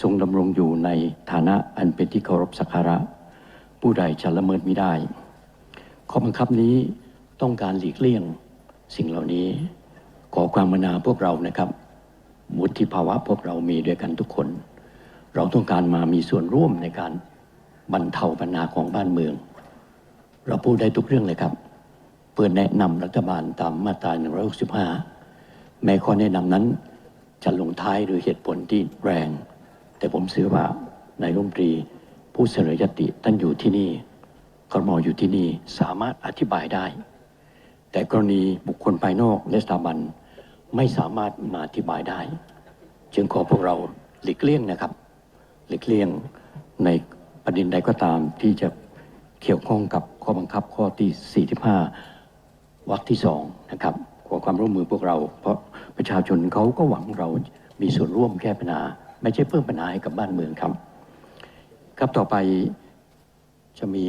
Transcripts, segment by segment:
ทรงดำรงอยู่ในฐานะอันเป็นที่เคารพสักการะ ผู้ใดจะละเมิดไม่ได้ ข้อบังคับนี้ต้องการหลีกเลี่ยงสิ่งเหล่านี้ขอความมนาพวกเรานะครับวุฒิภาวะพวกเรามีด้วยกันทุกคน เราต้องการมามีส่วนร่วมในการบรรเทาปัญหาของบ้านเมือง เราพูดได้ทุกเรื่องเลยครับ เพื่อแนะนำรัฐบาลตามมาตรา 165 แม้ข้อแนะนำนั้นจะลงท้ายด้วยเหตุผลที่แรง แต่ผมเชื่อว่านายรัฐมนตรีผู้เสนอยติท่านอยู่ที่นี่ครมอยู่ที่นี่สามารถอธิบายได้ แต่กรณีบุคคลภายนอกและสถาบันไม่สามารถมาอธิบายได้ จึงขอพวกเราหลีกเลี่ยงนะครับ หลีกเลี่ยงในประเด็นใดก็ตามที่จะเกี่ยวข้องกับข้อบังคับข้อที่ 45 วรรคที่สองนะครับขอความร่วมมือพวกเรา เพราะประชาชนเขาก็หวังเรามีส่วนร่วมแก้ปัญหา ไม่ใช่เพิ่มปัญหาให้กับบ้านเมืองครับ ครับต่อไปจะมี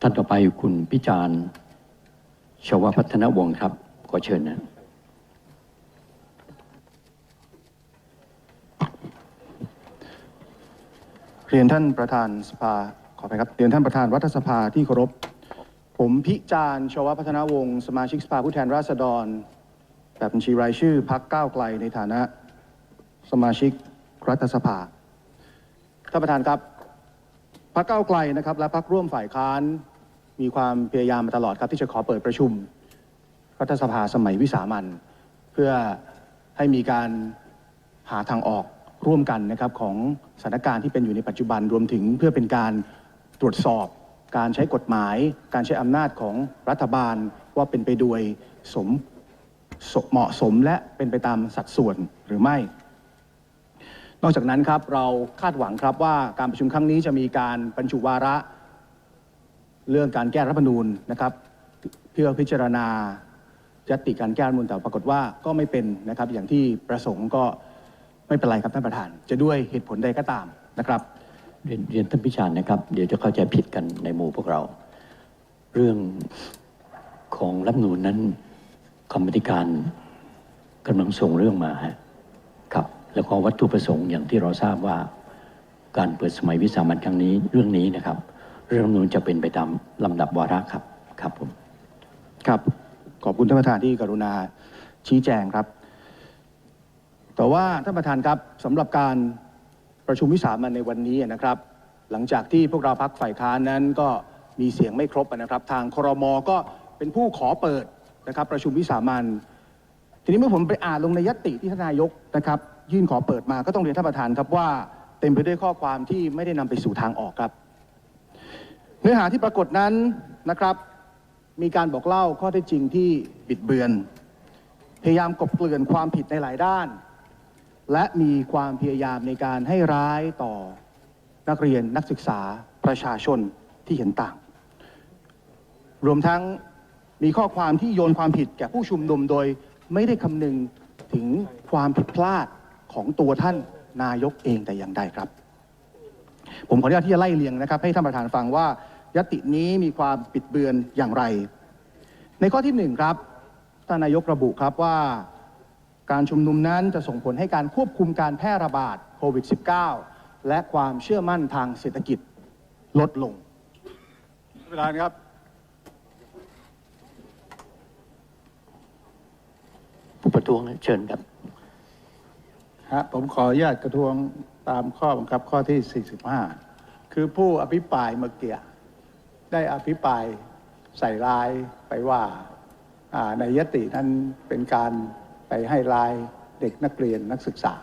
ท่านต่อไปคุณพิจารณ์ชวพัฒนวงศ์ครับ ขอเชิญนะเรียนท่านประธานสภาขอไปครับเรียนท่านประธานรัฐสภาที่เคารพ ผมพิจารณ์ชวพัฒนวงศ์สมาชิกสภาผู้แทนราษฎร แบบบัญชีรายชื่อพักก้าวไกลในฐานะสมาชิก รัฐสภาท่านประธานครับพักก้าวไกลนะครับ และพักร่วมฝ่ายค้านมีความพยายามมาตลอดครับ ที่จะขอเปิดประชุม รัฐสภาสมัยวิสามันเพื่อให้มีการหาทางออกร่วมกันนะครับของสถานการณ์ที่เป็นอยู่ในปัจจุบันรวมถึงเพื่อเป็นการตรวจสอบ การใช้กฎหมาย การใช้อำนาจของรัฐบาลว่าเป็นไปโดยสมเหมาะสมและเป็นไปตามสัดส่วนหรือไม่ นอกจากนั้นครับเราคาดหวังครับว่าการประชุมครั้งนี้จะมีการบรรจุวาระเรื่องการแก้รัฐธรรมนูญนะครับ เพื่อพิจารณายติการแก้รัฐธรรมนูญแต่ปรากฏว่าก็ไม่เป็นนะครับ อย่างที่ประสงค์ก็ไม่เป็นไรครับท่านประธาน จะด้วยเหตุผลใดก็ตามนะครับ เรียนเรียนท่านพิชานนะครับ เดี๋ยวจะเข้าใจผิดกันในหมู่พวกเรา เรื่องของรัฐธรรมนูญนั้นกรรมธิการกำลังส่งเรื่องมาฮะ แล้วก็วัตถุประสงค์อย่างที่เราทราบว่า การเปิดสมัยวิสามันครั้งนี้เรื่องนี้นะครับ เรื่องรัฐธรรมนูญจะเป็นไปตามลำดับวาระครับครับผมครับขอบคุณท่านประธานที่กรุณาชี้แจงครับ แต่ว่าท่านประธานครับสำหรับการประชุมวิสามันในวันนี้นะครับ หลังจากที่พวกเราพักฝ่ายค้านนั้นก็มีเสียงไม่ครบนะครับ ทางครมก็เป็นผู้ขอเปิดนะครับ ประชุมวิสามันทีนี้เมื่อผมไปอ่านลงในยติที่ทนายกนะครับ ยื่นขอเปิดมาก็ต้องเรียนท่านประธานครับว่าเต็มไปด้วยข้อความที่ไม่ได้นำไปสู่ทางออกครับ เนื้อหาที่ปรากฏนั้นนะครับ มีการบอกเล่าข้อเท็จจริงที่บิดเบือน พยายามกลบเกลื่อนความผิดในหลายด้าน และมีความพยายามในการให้ร้ายต่อนักเรียนนักศึกษาประชาชนที่เห็นต่าง รวมทั้งมีข้อความที่โยนความผิดแก่ผู้ชุมนุมโดยไม่ได้คำนึงถึงความผิดพลาด ของตัวท่านนายกเองแต่อย่างใดครับ ผมขออนุญาตที่จะไล่เรียงนะครับ ให้ท่านประธานฟังว่ายตินี้มีความปิดเบือนอย่างไร ในข้อที่หนึ่งครับท่านนายกระบุครับว่าการชุมนุมนั้นจะส่งผลให้การควบคุมการแพร่ระบาดโควิด -19 และความเชื่อมั่นทางเศรษฐกิจลดลงท่านประธานครับ ผู้ประท้วงเชิญครับ ฮะผมขออนุญาตกระท้วงตามข้อบังคับข้อที่ 45 คือผู้อภิปรายเมื่อกี้ได้อภิปรายใส่ร้ายไปว่าในยตินั้นเป็นการไปให้ร้ายเด็กนักเรียนนักศึกษา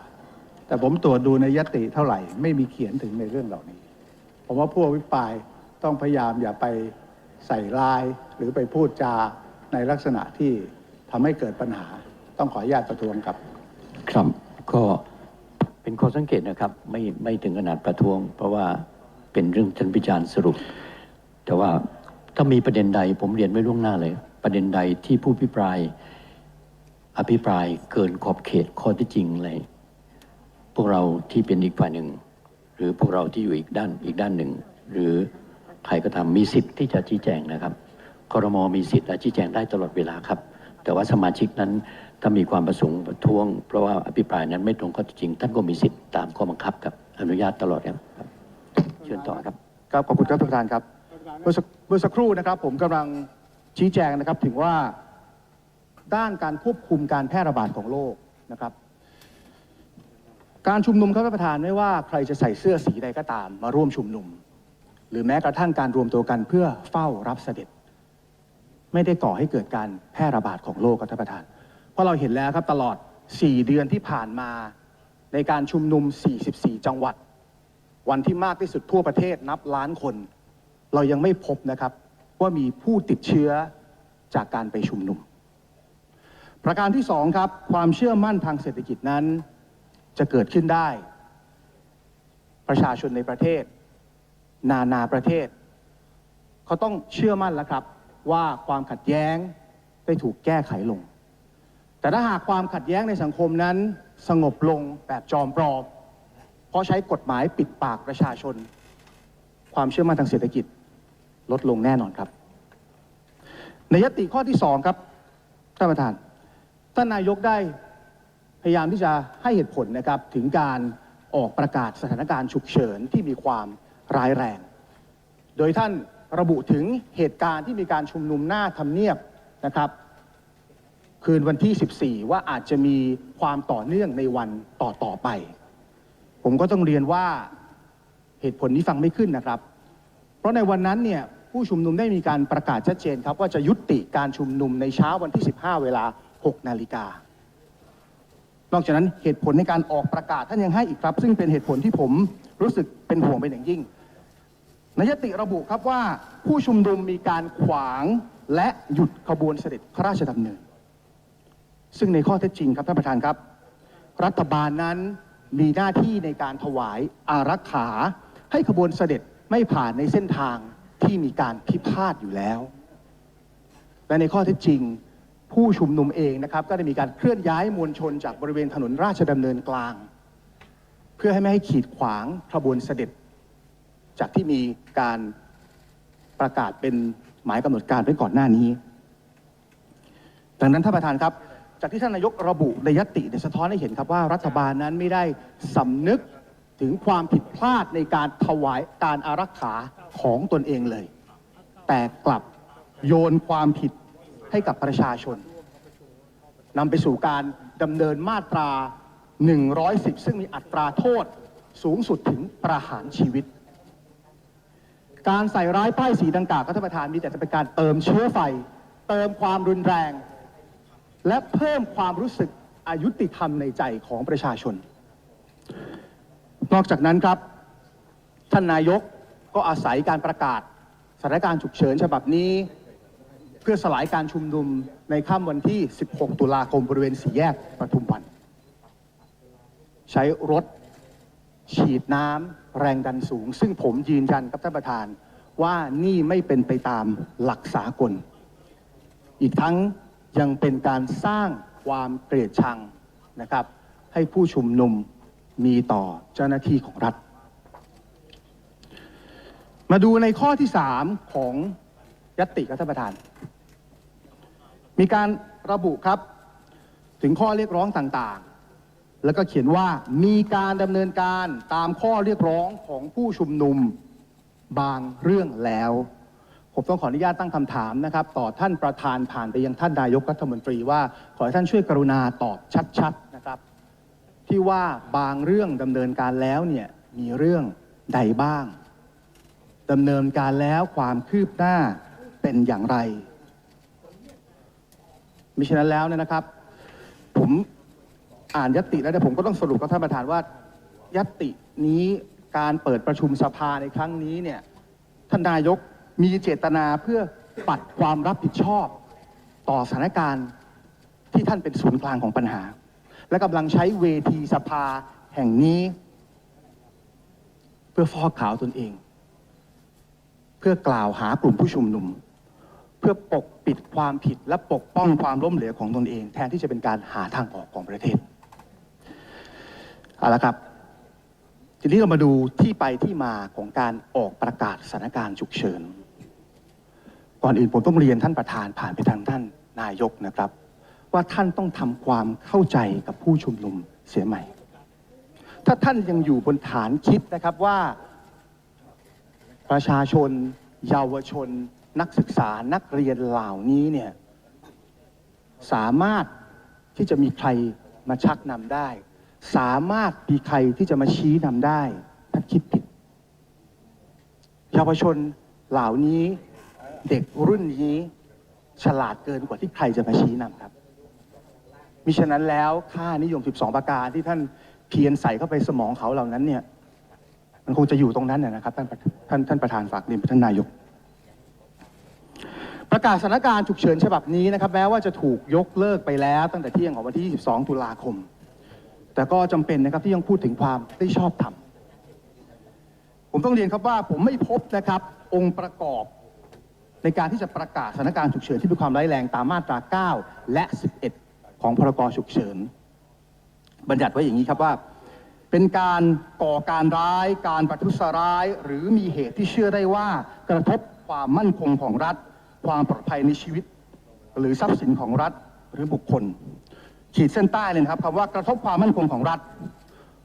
แต่ผมตรวจดูในยติเท่าไหร่ ไม่มีเขียนถึงในเรื่องเหล่านี้ ผมว่าผู้อภิปรายต้องพยายามอย่าไปใส่ร้ายหรือไปพูดจาในลักษณะที่ทำให้เกิดปัญหาต้องขออนุญาตประท้วงครับ ครับ ก็เป็นข้อสังเกตนะครับ ไม่ไม่ถึงขนาดประท้วง เพราะว่าเป็นเรื่องท่านพิจารณ์สรุป แต่ว่าถ้ามีประเด็นใดผมเรียนไว้ล่วงหน้าเลย ประเด็นใดที่ผู้พิปราย อภิปรายเกินขอบเขตข้อที่จริงเลยพวกเราที่เป็นอีกฝ่ายหนึ่ง หรือพวกเราที่อยู่อีกด้านอีกด้านหนึ่ง หรือใครก็ทำมีสิทธิ์ที่จะชี้แจงนะครับครมมีสิทธิ์ชี้แจงได้ตลอดเวลาครับ แต่ว่าสมาชิกนั้น ถ้ามีความประสงค์ประท้วง เพราะว่าอภิปรายนั้นไม่ตรงข้อเท็จจริง ท่านก็มีสิทธิ์ตามข้อบังคับครับอนุญาตตลอดครับเชิญต่อครับครับขอบคุณครับท่านประธานครับเมื่อสักเมื่อสักครู่นะครับ ผมกำลังชี้แจงนะครับถึงว่าด้านการควบคุมการแพร่ระบาดของโรคนะครับ การชุมนุมครับท่านประธานไม่ว่าใครจะใส่เสื้อสีใดก็ตาม มาร่วมชุมนุม หรือแม้กระทั่งการรวมตัวกันเพื่อเฝ้ารับเสด็จ ไม่ได้ก่อให้เกิดการแพร่ระบาดของโรคครับท่านประธาน เพราะเราเห็นแล้วครับตลอด 4 เดือนที่ผ่านมา ในการชุมนุม 44 จังหวัด วันที่มากที่สุดทั่วประเทศนับล้านคน เรายังไม่พบนะครับว่ามีผู้ติดเชื้อจากการไปชุมนุม ประการที่สองครับ ความเชื่อมั่นทางเศรษฐกิจนั้นจะเกิดขึ้นได้ ประชาชนในประเทศ นานาประเทศ เขาต้องเชื่อมั่นแล้วครับว่าความขัดแย้งได้ถูกแก้ไขลง แต่ถ้าหากความขัดแย้งในสังคมนั้นสงบลงแบบจอมปลอม เพราะใช้กฎหมายปิดปากประชาชน ความเชื่อมั่นทางเศรษฐกิจลดลงแน่นอนครับ ในยติข้อที่สองครับท่านประธานท่านนายกได้พยายามที่จะให้เหตุผลนะครับถึงการออกประกาศสถานการณ์ฉุกเฉินที่มีความร้ายแรง โดยท่านระบุถึงเหตุการณ์ที่มีการชุมนุมหน้าทำเนียบนะครับ คืนวันที่ 14 ว่าอาจจะมีความต่อเนื่องในวันต่อต่อไป ผมก็ต้องเรียนว่าเหตุผลนี้ฟังไม่ขึ้นนะครับ เพราะในวันนั้นเนี่ยผู้ชุมนุมได้มีการประกาศชัดเจนครับว่าจะยุติการชุมนุมในเช้าวันที่ 15 เวลา 6 นาฬิกา นอกจากนั้นเหตุผลในการออกประกาศท่านยังให้อีกครับ ซึ่งเป็นเหตุผลที่ผมรู้สึกเป็นห่วงเป็นอย่างยิ่งในยติระบุครับว่าผู้ชุมนุมมีการขวางและหยุดขบวนเสด็จพระราชดำเนิน ซึ่งในข้อเท็จจริงครับท่านประธานครับ รัฐบาลนั้นมีหน้าที่ในการถวายอารักขา ให้ขบวนเสด็จไม่ผ่านในเส้นทางที่มีการพิพาทอยู่แล้ว และในข้อเท็จจริง ผู้ชุมนุมเองนะครับ ก็ได้มีการเคลื่อนย้ายมวลชนจากบริเวณถนนราชดำเนินกลาง เพื่อให้ไม่ให้ขีดขวางขบวนเสด็จ จากที่มีการประกาศเป็นหมายกำหนดการไว้ก่อนหน้านี้ ดังนั้นท่านประธานครับ จากที่ท่านนายกระบุในยติเนี่ยสะท้อนให้เห็นครับว่ารัฐบาลนั้นไม่ได้สำนึกถึงความผิดพลาดในการถวายการอารักขาของตนเองเลย แต่กลับโยนความผิดให้กับประชาชนนำไปสู่การดำเนินมาตรา 110 ซึ่งมีอัตราโทษสูงสุดถึงประหารชีวิต การใส่ร้ายป้ายสีดังกล่าวครับท่านประธานมีแต่จะเป็นการเติมเชื้อไฟ เติมความรุนแรง และเพิ่มความรู้สึกอายุติธรรมในใจของประชาชน นอกจากนั้นครับ ท่านนายกก็อาศัยการประกาศสถานการณ์ฉุกเฉินฉบับนี้ เพื่อสลายการชุมนุมในค่ำวันที่ 16 ตุลาคมบริเวณสี่แยกปทุมวัน ใช้รถฉีดน้ำแรงดันสูง ซึ่งผมยืนยันครับท่านประธานว่านี่ไม่เป็นไปตามหลักสากล อีกทั้ง ยังเป็นการสร้างความเกลียดชังนะครับ ให้ผู้ชุมนุมมีต่อเจ้าหน้าที่ของรัฐ มาดูในข้อที่ 3 ของยติครับท่านประธาน มีการระบุครับถึงข้อเรียกร้องต่างๆ แล้วก็เขียนว่ามีการดำเนินการตามข้อเรียกร้องของผู้ชุมนุมบางเรื่องแล้ว ผมต้องขออนุญาตตั้งคำถามนะครับ ต่อท่านประธานผ่านไปยังท่านนายกรัฐมนตรีว่าขอให้ท่านช่วยกรุณาตอบชัดๆนะครับที่ว่าบางเรื่องดำเนินการแล้วเนี่ยมีเรื่องใดบ้างดำเนินการแล้วความคืบหน้าเป็นอย่างไรมิฉะนั้นแล้วเนี่ยนะครับ ผมอ่านยติแล้วเนี่ยผมก็ต้องสรุปกับท่านประธานว่ายตินี้การเปิดประชุมสภาในครั้งนี้เนี่ยท่านนายก มีเจตนาเพื่อปัดความรับผิดชอบต่อสถานการณ์ที่ท่านเป็นศูนย์กลางของปัญหา และกำลังใช้เวทีสภาแห่งนี้ เพื่อฟอกขาวตนเอง เพื่อกล่าวหากลุ่มผู้ชุมนุม เพื่อปกปิดความผิดและปกป้องความล้มเหลวของตนเอง แทนที่จะเป็นการหาทางออกของประเทศเอาละครับ ทีนี้เรามาดูที่ไปที่มาของการออกประกาศสถานการณ์ฉุกเฉิน ก่อนอื่นผมต้องเรียนท่านประธานผ่านไปทางท่านนายกนะครับ ว่าท่านต้องทำความเข้าใจกับผู้ชุมนุมเสียใหม่ ถ้าท่านยังอยู่บนฐานคิดนะครับว่า ประชาชน เยาวชน นักศึกษานักเรียนเหล่านี้เนี่ยสามารถที่จะมีใครมาชักนำได้ สามารถมีใครที่จะมาชี้นำได้ท่านคิดผิด เยาวชนเหล่านี้ เด็กรุ่นนี้ฉลาดเกินกว่าที่ใครจะมาชี้นำครับ มิฉะนั้นแล้วค่านิยม 12 ประการที่ท่านเพียรใส่เข้าไปสมองเขาเหล่านั้นเนี่ย มันคงจะอยู่ตรงนั้นนะนะครับท่านท่านท่านประธานฝากเรียนไปท่านนายก ประกาศสถานการณ์ฉุกเฉินฉบับนี้นะครับ แม้ว่าจะถูกยกเลิกไปแล้ว ตั้งแต่เที่ยงของวันที่ 22 ตุลาคม แต่ก็จำเป็นนะครับที่ยังพูดถึงความได้ชอบธรรมผมต้องเรียนครับว่าผมไม่พบนะครับองค์ประกอบ ในการที่จะประกาศสถานการณ์ฉุกเฉินที่มีความร้ายแรงตามมาตรา 9 และ 11 ของพรกฉุกเฉิน บัญญัติไว้อย่างนี้ครับว่า เป็นการก่อการร้าย การประทุษร้าย หรือมีเหตุที่เชื่อได้ว่ากระทบความมั่นคงของรัฐ ความปลอดภัยในชีวิต หรือทรัพย์สินของรัฐหรือบุคคล ขีดเส้นใต้เลยนะครับคำว่ากระทบความมั่นคงของรัฐ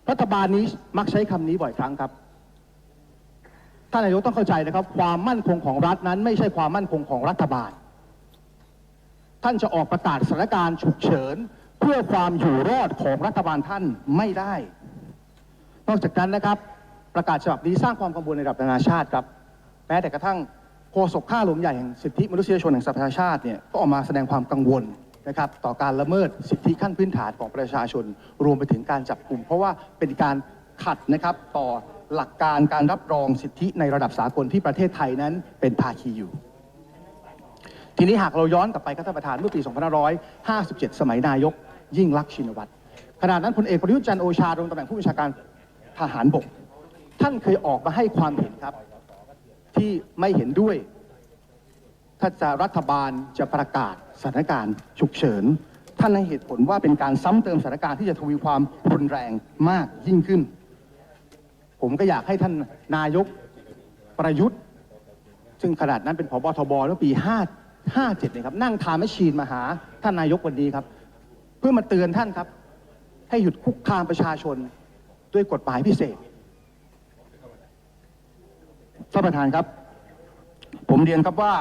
รัฐบาลนี้มักใช้คำนี้บ่อยครั้งครับ ท่านนายกต้องเข้าใจนะครับ ความมั่นคงของรัฐนั้น ไม่ใช่ความมั่นคงของรัฐบาล ท่านจะออกประกาศสถานการณ์ฉุกเฉิน เพื่อความอยู่รอดของรัฐบาลท่านไม่ได้ นอกจากนั้นนะครับ ประกาศฉบับนี้สร้างความกังวลในระดับนานาชาติครับ แม้แต่กระทั่งโฆษกข้าหลวงใหญ่แห่งสิทธิมนุษยชนแห่งสหประชาชาติเนี่ยก็ออกมาแสดงความกังวลนะครับต่อการละเมิดสิทธิขั้นพื้นฐานของประชาชน รวมไปถึงการจับกลุ่ม เพราะว่าเป็นการขัดนะครับต่อ หลักการการรับรองสิทธิในระดับสากลที่ประเทศไทยนั้นเป็นภาคีอยู่ ทีนี้หากเราย้อนกลับไปครับท่านประธานเมื่อปี 2557 สมัยนายก ยิ่งลักษณ์ชินวัตรขณะนั้นพลเอกประยุทธ์จันโอชาดำรงตำแหน่งผู้บัญชาการทหารบก ท่านเคยออกมาให้ความเห็นครับ ที่ไม่เห็นด้วย ถ้าจะรัฐบาลจะประกาศสถานการณ์ฉุกเฉินท่านให้เหตุผลว่าเป็นการซ้ำเติมสถานการณ์ที่จะทวีความรุนแรงมากยิ่งขึ้น ผมก็อยากให้ท่านนายกประยุทธ์ ซึ่งขนาดนั้นเป็นผบทบเมื่อปี 5 57เนี่ยครับ นั่งทาแมชชีนมาหาท่านนายกวันนี้ครับ เพื่อมาเตือนท่านครับ ให้หยุดคุกคามประชาชนด้วยกฎหมายพิเศษท่านประธานครับ ผมเรียนครับว่า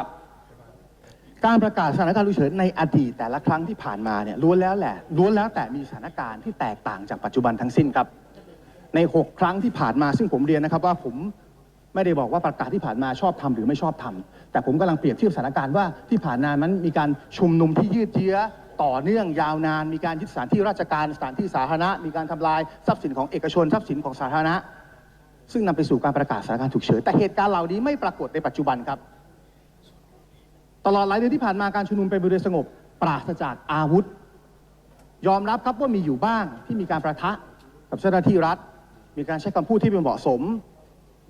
การประกาศสถานการณ์ฉุกเฉินในอดีตแต่ละครั้งที่ผ่านมาเนี่ยล้วนแล้วแหละล้วนแล้วแต่มีสถานการณ์ที่แตกต่างจากปัจจุบันทั้งสิ้นครับ ใน 6 ครั้งที่ผ่านมาซึ่งผมเรียนนะครับว่าผมไม่ได้บอกว่าประกาศที่ผ่านมาชอบทำหรือไม่ชอบทำแต่ผมกำลังเปรียบเทียบสถานการณ์ว่าที่ผ่านมานั้นมีการชุมนุมที่ยืดเยื้อต่อเนื่องยาวนาน มีการยึดสถานที่ราชการสถานที่สาธารณะ มีการทำลายทรัพย์สินของเอกชนทรัพย์สินของสาธารณะ ซึ่งนำไปสู่การประกาศสถานการณ์ฉุกเฉินแต่เหตุการณ์เหล่านี้ไม่ปรากฏในปัจจุบันครับ ตลอดหลายเดือนที่ผ่านมาการชุมนุมเป็นไปโดยสงบ ปราศจากอาวุธ ยอมรับครับว่ามีอยู่บ้างที่มีการประทะกับเจ้าหน้าที่รัฐ มีการใช้คำพูดที่ไม่เหมาะสม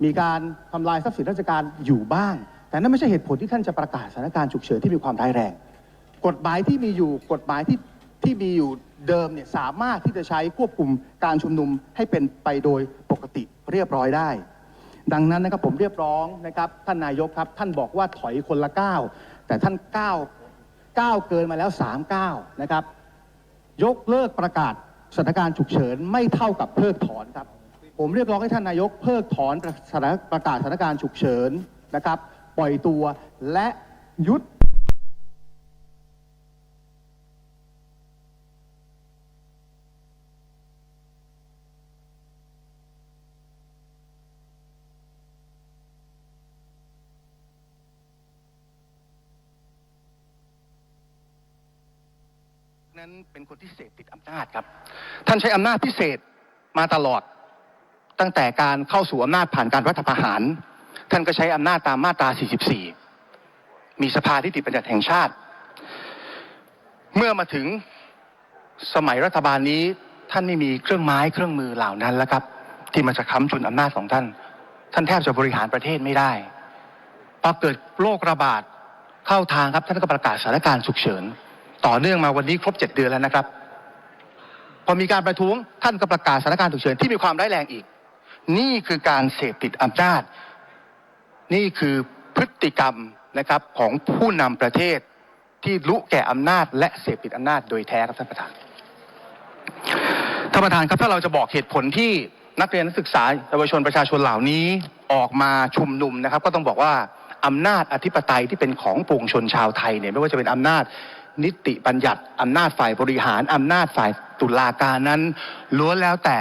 มีการทำลายทรัพย์สินราชการอยู่บ้าง แต่นั่นไม่ใช่เหตุผลที่ท่านจะประกาศสถานการณ์ฉุกเฉินที่มีความร้ายแรง กฎหมายที่มีอยู่กฎหมายที่ที่มีอยู่เดิมเนี่ยสามารถที่จะใช้ควบคุมการชุมนุมให้เป็นไปโดยปกติเรียบร้อยได้ ดังนั้นนะครับผมเรียบร้องนะครับท่านนายกครับ ท่านบอกว่าถอยคนละก้าวแต่ท่านก้าวก้าวเกินมาแล้วสามก้าวนะครับ ยกเลิกประกาศสถานการณ์ฉุกเฉินไม่เท่ากับเพิกถอนครับ ผมเรียกร้องให้ท่านนายกเพิกถอนสถานประกาศสถานการณ์ฉุกเฉินนะครับ ปล่อยตัวและยุดนั้นเป็นคนที่เสพติดอำนาจครับ ท่านใช้อำนาจพิเศษมาตลอด ตั้งแต่การเข้าสู่อำนาจผ่านการรัฐประหาร ท่านก็ใช้อำนาจตามมาตรา 44 มีสภาที่ติบัญญัติแห่งชาติ เมื่อมาถึงสมัยรัฐบาลนี้ท่านไม่มีเครื่องไม้เครื่องมือเหล่านั้นแล้วครับ ที่มันจะค้ำจุนอำนาจของท่าน ท่านแทบจะบริหารประเทศไม่ได้พอเกิดโรคระบาดเข้าทางครับท่านก็ประกาศสถานการณ์ฉุกเฉิน ต่อเนื่องมาวันนี้ครบเจ็ดเดือนแล้วนะครับ พอมีการประท้วงท่านก็ประกาศสถานการณ์ฉุกเฉินที่มีความร้ายแรงอีก นี่คือการเสพติดอำนาจนี่คือพฤติกรรมนะครับของผู้นำประเทศที่รู้แก่อำนาจ และเสพติดอำนาจโดยแท้ครับท่านประธานท่านประธานครับถ้าเราจะบอกเหตุผลที่นักเรียนนักศึกษาเยาวชนประชาชนเหล่านี้ออกมาชุมนุมนะครับ ก็ต้องบอกว่าอำนาจอธิปไตยที่เป็นของปวงชนชาวไทยเนี่ยไม่ว่าจะเป็นอำนาจนิติบัญญัติอำนาจฝ่ายบริหารอำนาจฝ่ายตุลาการนั้นล้วนแล้วแต่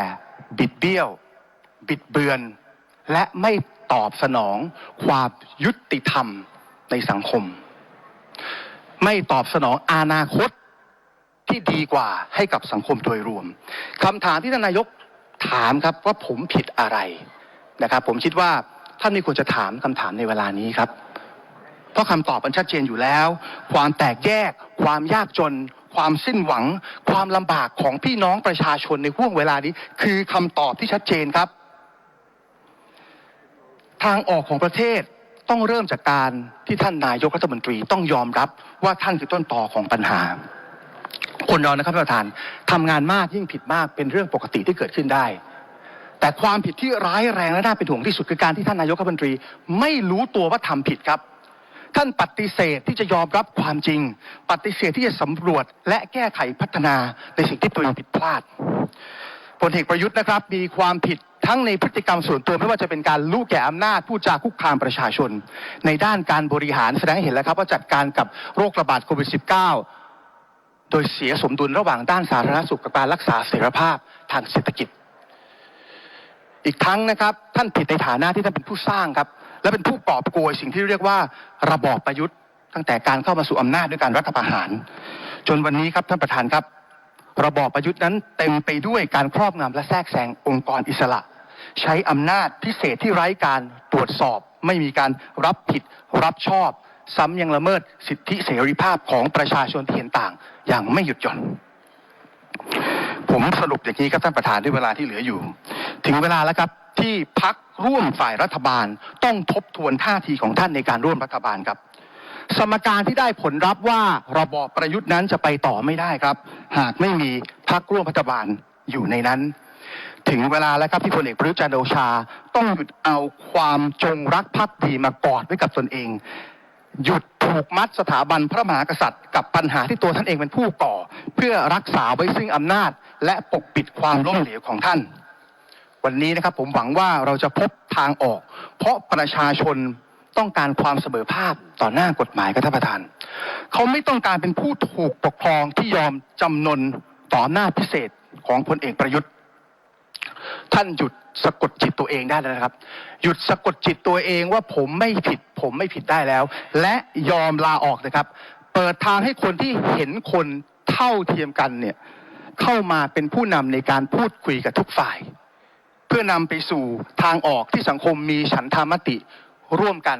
บิดเบี้ยว บิดเบือน และไม่ตอบสนองความยุติธรรมในสังคม ไม่ตอบสนองอนาคตที่ดีกว่าให้กับสังคมโดยรวมคำถามที่ท่านนายกถามครับว่าผมผิดอะไรนะครับ ผมคิดว่าท่านไม่ควรจะถามคำถามในเวลานี้ครับ เพราะคำตอบมันชัดเจนอยู่แล้ว ความแตกแยก ความยากจน ความสิ้นหวัง ความลำบากของพี่น้องประชาชนในห่วงเวลานี้ คือคำตอบที่ชัดเจนครับ ทางออกของประเทศต้องเริ่มจากการที่ท่านนายกรัฐมนตรีต้องยอมรับว่าท่านคือต้นตอของปัญหา คนเรานะครับท่านประธานทำงานมากยิ่งผิดมากเป็นเรื่องปกติที่เกิดขึ้นได้ แต่ความผิดที่ร้ายแรงและน่าเป็นห่วงที่สุดคือการที่ท่านนายกรัฐมนตรี ไม่รู้ตัวว่าทำผิดครับ ท่านปฏิเสธที่จะยอมรับความจริง ปฏิเสธที่จะสำรวจและแก้ไขพัฒนาในสิ่งที่ตัวเองผิดพลาดพลเอกประยุทธ์นะครับมีความผิด ทั้งในพฤติกรรมส่วนตัวไม่ว่าจะเป็นการรู้แก่อำนาจผู้จาคุกคามประชาชน ในด้านการบริหารแสดงให้เห็นแล้วครับว่าจัดการกับโรคระบาดโควิด -19 โดยเสียสมดุลระหว่างด้านสาธารณสุขกับการรักษาเสรีภาพทางเศรษฐกิจ อีกทั้งนะครับท่านผิดในฐานะที่ท่านเป็นผู้สร้างครับ และเป็นผู้กอบโกยสิ่งที่เรียกว่าระบอบประยุทธ์ ตั้งแต่การเข้ามาสู่อำนาจด้วยการรัฐประหาร จนวันนี้ครับท่านประธานครับ ระบอบประยุทธ์นั้นเต็มไปด้วยการครอบงำและแทรกแซงองค์กรอิสระ ใช้อำนาจพิเศษที่ไร้การตรวจสอบ ไม่มีการรับผิดรับชอบ ซ้ำยังละเมิดสิทธิเสรีภาพของประชาชนที่เห็นต่าง อย่างไม่หยุดหย่อนผมสรุปอย่างนี้ครับท่านประธานด้วยเวลาที่เหลืออยู่ ถึงเวลาแล้วครับที่พักร่วมฝ่ายรัฐบาลต้องทบทวนท่าทีของท่านในการร่วมรัฐบาลครับ สมการที่ได้ผลลัพธ์ว่าระบอบประยุทธ์นั้นจะไปต่อไม่ได้ครับ หากไม่มีพักร่วมรัฐบาลอยู่ในนั้น ถึงเวลาแล้วครับที่พลเอกประยุทธ์จันทร์โอชา ต้องหยุดเอาความจงรักภักดีมากอดไว้กับตนเอง หยุดผูกมัดสถาบันพระมหากษัตริย์ กับปัญหาที่ตัวท่านเองเป็นผู้ก่อ เพื่อรักษาไว้ซึ่งอำนาจ และปกปิดความล้มเหลวของท่าน วันนี้นะครับผมหวังว่าเราจะพบทางออก เพราะประชาชน ต้องการความเสมอภาคต่อหน้ากฎหมายครับท่านประธาน เขาไม่ต้องการเป็นผู้ถูกปกครองที่ยอมจำนนต่อหน้าพิเศษของพลเอกประยุทธ์ ท่านหยุดสะกดจิตตัวเองได้แล้วนะครับ หยุดสะกดจิตตัวเองว่าผมไม่ผิด ผมไม่ผิดได้แล้ว และยอมลาออกนะครับ เปิดทางให้คนที่เห็นคนเท่าเทียมกันเนี่ยเข้ามาเป็นผู้นำในการพูดคุยกับทุกฝ่าย เพื่อนำไปสู่ทางออกที่สังคมมีฉันทามติ ร่วมกัน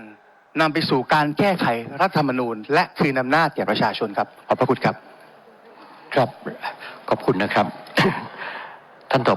นำไปสู่การแก้ไขรัฐธรรมนูญ และคืนอำนาจแก่ประชาชนครับ ขอบพระคุณครับ ครับ ขอบคุณนะครับ ท่านต่อ